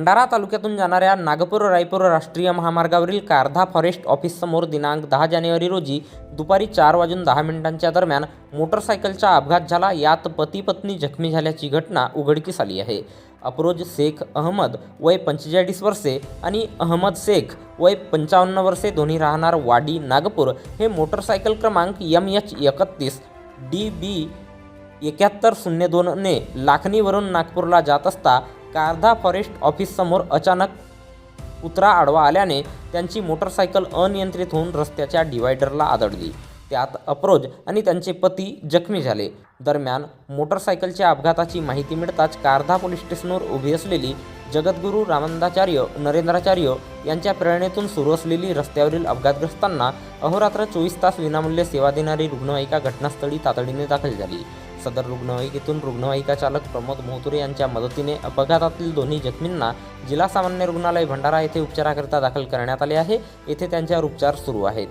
भंडारा तालुक्यातून जाणाऱ्या नागपूर रायपूर राष्ट्रीय महामार्गावरील कारधा फॉरेस्ट ऑफिससमोर दिनांक दहा जानेवारी रोजी दुपारी चार वाजून दहा मिनिटांच्या दरम्यान मोटरसायकलचा अपघात झाला. यात पती पत्नी जखमी झाल्याची घटना उघडकीस आली आहे. अप्रोज शेख अहमद वय पंचेचाळीस वर्षे आणि अहमद शेख वय पंचावन्न वर्षे दोन्ही राहणार वाडी नागपूर. हे मोटरसायकल क्रमांक एम एच एकतीस डी बी एक्याहत्तर शून्य दोनने लाखणीवरून नागपूरला जात असता कारधा फॉरेस्ट ऑफिससमोर अचानक उतरा आडवा आल्याने त्यांची मोटरसायकल अनियंत्रित होऊन रस्त्याच्या डिवायडरला आदळली. त्यात अप्रोज आणि त्यांचे पती जखमी झाले. दरम्यान मोटरसायकलच्या अपघाताची माहिती मिळताच कारधा पोलीस स्टेशनवर उभी असलेली जगद्गुरू रामानंदाचार्य नरेंद्राचार्य यांच्या प्रेरणेतून सुरू असलेली रस्त्यावरील अपघातग्रस्तांना अहोरात्र चोवीस तास विनामूल्य सेवा देणारी रुग्णवाहिका घटनास्थळी तातडीने दाखल झाली. सदर रुग्णवाहिकेतून रुग्णवाहिका चालक प्रमोद मोहतुरे यांच्या मदतीने अपघातातील दोन्ही जखमींना जिल्हा सामान्य रुग्णालय भंडारा येथे उपचाराकरिता दाखल करण्यात आले आहे. येथे त्यांच्यावर उपचार सुरू आहेत.